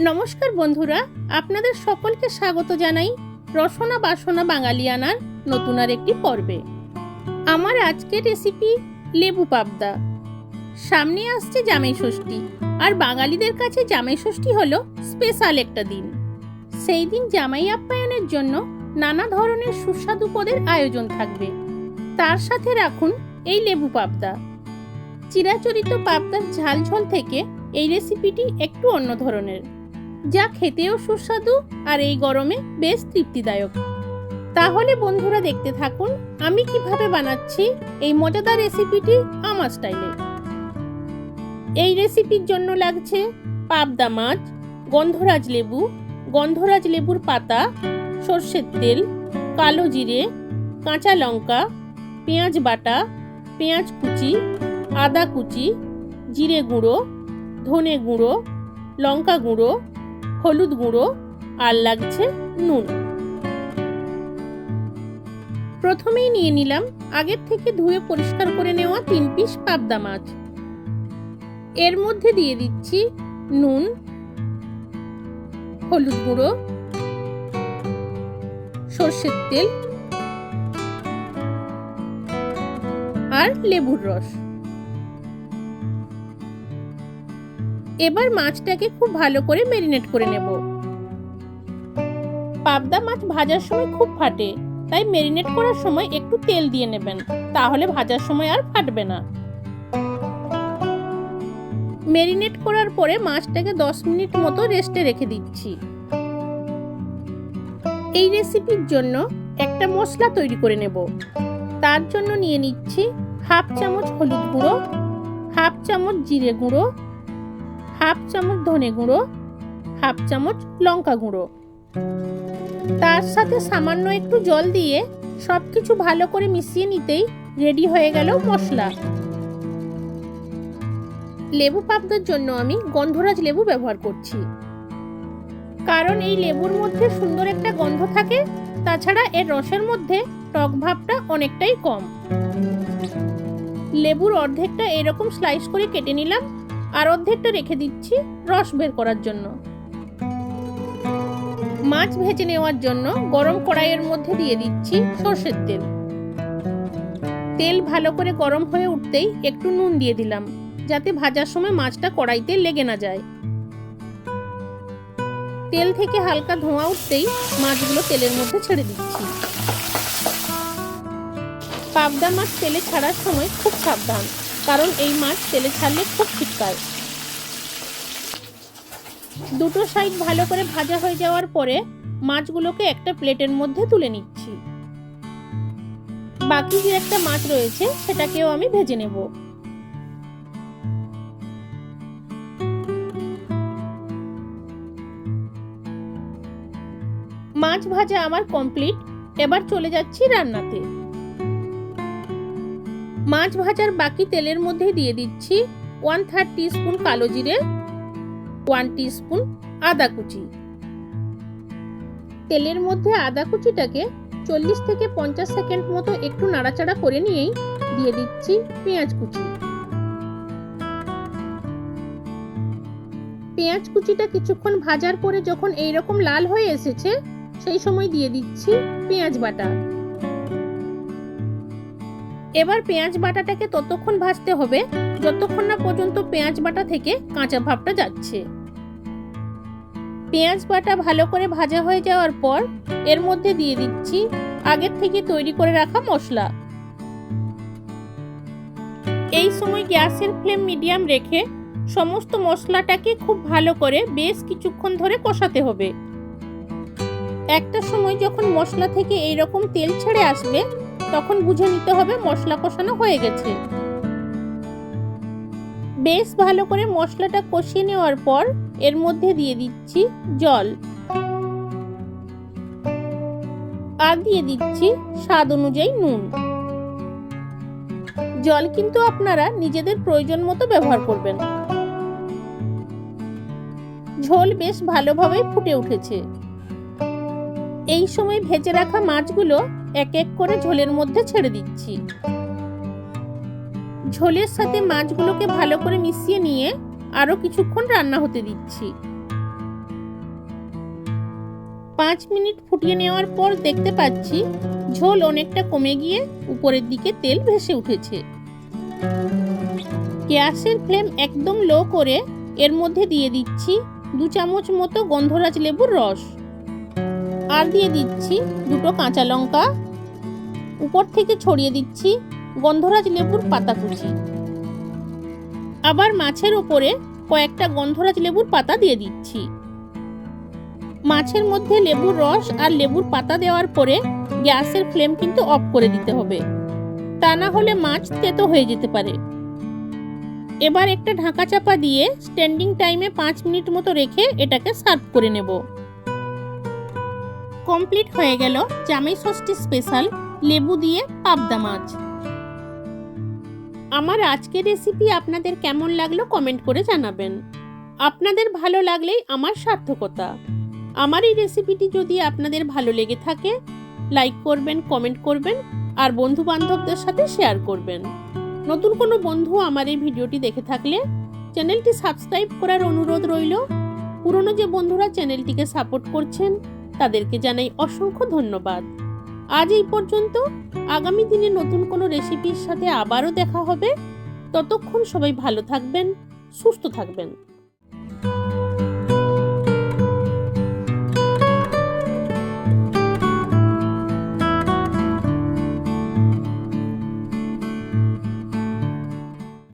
নমস্কার বন্ধুরা, আপনাদের সকলকে স্বাগত জানাই রসনা বাসনা বাঙালিয়ানার নতুন আর একটি পর্বে। আমার আজকের রেসিপি লেবু পাবদা। সামনে আসছে জামাই ষষ্ঠী, আর বাঙালিদের কাছে জামাই ষষ্ঠী হলো স্পেশাল একটা দিন। সেই দিন জামাই আপ্যায়নের জন্য নানা ধরনের সুস্বাদু পদের আয়োজন থাকবে। তার সাথে রাখুন এই লেবু পাবদা। চিরাচরিত পাবদার ঝাল ঝোল থেকে এই রেসিপিটি একটু অন্য ধরনের। যা খেতেও সুস্বাদু আর এই গরমে বেশ তৃপ্তিদায়ক। তাহলে বন্ধুরা দেখতে থাকুন, আমি কীভাবে বানাচ্ছি এই মজাদার রেসিপিটি আমার স্টাইলে এই রেসিপির জন্য লাগছে পাবদা মাছ, গন্ধরাজ লেবু, গন্ধরাজ লেবুর পাতা, সর্ষের তেল, কালো জিরে, কাঁচা লঙ্কা, পেঁয়াজ বাটা, পেঁয়াজ কুচি, আদা কুচি, জিরে গুঁড়ো, ধনে গুঁড়ো, লঙ্কা গুঁড়ো হলুদ গুঁড়ো আর লাগছে নুন। প্রথমেই নিয়ে নিলাম আগের থেকে ধুয়ে পরিষ্কার করে নেওয়া তিন পিস পাবদা মাছ। এর মধ্যে দিয়ে দিচ্ছি নুন, হলুদ গুঁড়ো, সর্ষের তেল আর লেবুর রস। এবার মাছটাকে খুব ভালো করে মেরিনেট করে নেব। পাবদা মাছ ভাজার সময় খুব ফাটে, তাই মেরিনেট করার সময় একটু তেল দিয়ে নেবেন, তাহলে ভাজার সময় আর ফাটবে না। মেরিনেট করার পরে মাছটাকে দশ মিনিট মতো রেস্টে রেখে দিচ্ছি। এই রেসিপির জন্য একটা মশলা তৈরি করে নেব। তার জন্য নিয়ে নিচ্ছি হাফ চামচ হলুদ গুঁড়ো, হাফ চামচ জিরে গুঁড়ো হাফ চামচ ধনে গুঁড়ো, হাফ চামচ লঙ্কা গুঁড়ো। তার সাথে সামান্য একটু জল দিয়ে সব কিছু ভালো করে মিশিয়ে নিতেই রেডি হয়ে গেল মশলা। লেবু পাবদার জন্য আমি গন্ধরাজ লেবু ব্যবহার করছি। কারণ এই লেবুর মধ্যে সুন্দর একটা গন্ধ থাকে, তাছাড়া এর রসের মধ্যে টক ভাবটা অনেকটাই কম। লেবুর অর্ধেকটা এরকম স্লাইস করে কেটে নিলাম আর অর্ধেকটা রেখে দিচ্ছি রস বের করার জন্য। মাছ ভেজে নেওয়ার জন্য গরম কড়াইয়ের মধ্যে দিয়ে দিচ্ছি সর্ষের তেল। তেল ভালো করে গরম হয়ে উঠতেই একটু নুন দিয়ে দিলাম, যাতে ভাজার সময় মাছটা কড়াইতে লেগে না যায়। তেল থেকে হালকা ধোঁয়া উঠতেই মাছগুলো তেলের মধ্যে ছেড়ে দিচ্ছি। পাবদা মাছ তেলে ছাড়ার সময় খুব সাবধান। কারণ এই মাছ তেলে ছাড়লে খুব ছিটকায় দুটো সাইড ভালো করে ভাজা হয়ে যাওয়ার পরে মাছগুলোকে একটা প্লেটের মধ্যে তুলে নিচ্ছি। বাকি যে একটা মাছ রয়েছে, সেটাকেও আমি ভেজে নেব। মাছ ভাজা আমার কমপ্লিট এবার চলে যাচ্ছি রান্নাতে। মাছ ভাজার বাকি তেলের মধ্যে দিয়ে দিচ্ছি ওয়ান থার্ড টিস্পুন কালো জিরে ওয়ান টিস্পুন আদা কুচি। তেলের মধ্যে আদা কুচিটাকে চল্লিশ থেকে পঞ্চাশ সেকেন্ড মতো একটু নাড়াচাড়া করে নিয়েই দিয়ে দিচ্ছি পেঁয়াজ কুচি। পেঁয়াজ কুচিটা কিছুক্ষণ ভাজার পরে যখন এইরকম লাল হয়ে এসেছে, সেই সময় দিয়ে দিচ্ছি পেঁয়াজ বাটা। এবার পেঁয়াজ বাটাটাকে ততক্ষণ ভাজতে হবে। যতক্ষণ না পর্যন্ত পেঁয়াজ বাটা থেকে কাঁচা ভাবটা যাচ্ছে। পেঁয়াজ বাটা ভালো করে ভাজা হয়ে যাওয়ার পর এর মধ্যে দিয়ে দিচ্ছি আগের থেকে তৈরি করে রাখা মশলা। এই সময় গ্যাসের ফ্লেম মিডিয়াম রেখে সমস্ত মশলাটাকে খুব ভালো করে বেশ কিছুক্ষণ ধরে কষাতে হবে। একটা সময় যখন মশলা থেকে এই রকম তেল ছেড়ে আসবে তখন বুঝে নিতে হবে মশলা কষানো হয়ে গেছে। বেশ ভালো করে মশলাটা কষিয়ে নেওয়ার পর এর মধ্যে দিয়ে দিচ্ছি জল। আর দিয়ে দিচ্ছি স্বাদ অনুযায়ী নুন। জল কিন্তু আপনারা নিজেদের প্রয়োজন মতো ব্যবহার করবেন। ঝোল বেশ ভালোভাবে ফুটে উঠেছে। এই সময় ভেজে রাখা মাছগুলো এক এক করে ঝোলের মধ্যে ছেড়ে দিচ্ছি। ঝোলের সাথে মাছগুলোকে ভালো করে মিশিয়ে নিয়ে আরও কিছুক্ষণ রান্না হতে দিচ্ছি। পাঁচ মিনিট ফুটিয়ে নেওয়ার পর দেখতে পাচ্ছি ঝোল অনেকটা কমে গিয়ে উপরের দিকে তেল ভেসে উঠেছে। গ্যাসের ফ্লেম একদম লো করে এর মধ্যে দিয়ে দিচ্ছি দু চামচ মতো গন্ধরাজ লেবুর রস। আর দিয়ে দিচ্ছি দুটো কাঁচা লঙ্কা। উপর থেকে ছড়িয়ে দিচ্ছি গন্ধরাজ লেবুর পাতা কুচি আবার মাছের ওপরে কয়েকটা গন্ধরাজ লেবুর পাতা দিয়ে দিচ্ছি। মাছের মধ্যে লেবুর রস আর লেবুর পাতা দেওয়ার পরে গ্যাসের ফ্লেম কিন্তু অফ করে দিতে হবে। তা না হলে মাছ তেতো হয়ে যেতে পারে। এবার একটা ঢাকা চাপা দিয়ে স্ট্যান্ডিং টাইমে পাঁচ মিনিট মতো রেখে এটাকে সার্ভ করে নেব। কমপ্লিট হয়ে গেল জামাই ষষ্ঠী স্পেশাল লেবু দিয়ে পাবদা মাছ। আমার আজকের রেসিপি আপনাদের কেমন লাগল কমেন্ট করে জানাবেন। আপনাদের ভালো লাগলেই আমার সার্থকতা। আমার এই রেসিপিটি যদি আপনাদের ভালো লেগে থাকে লাইক করবেন কমেন্ট করবেন, আর বন্ধু বান্ধবদের সাথে শেয়ার করবেন। নতুন কোনো বন্ধু আমার এই ভিডিওটি দেখে থাকলে চ্যানেলটি সাবস্ক্রাইব করার অনুরোধ রইল। পুরনো যে বন্ধুরা চ্যানেলটিকে সাপোর্ট করছেন তাদেরকে জানাই অসংখ্য ধন্যবাদ। আজ এই পর্যন্ত আগামী দিনে নতুন কোনো রেসিপির সাথে আবারও দেখা হবে। ততক্ষণ সবাই ভালো থাকবেন, সুস্থ থাকবেন।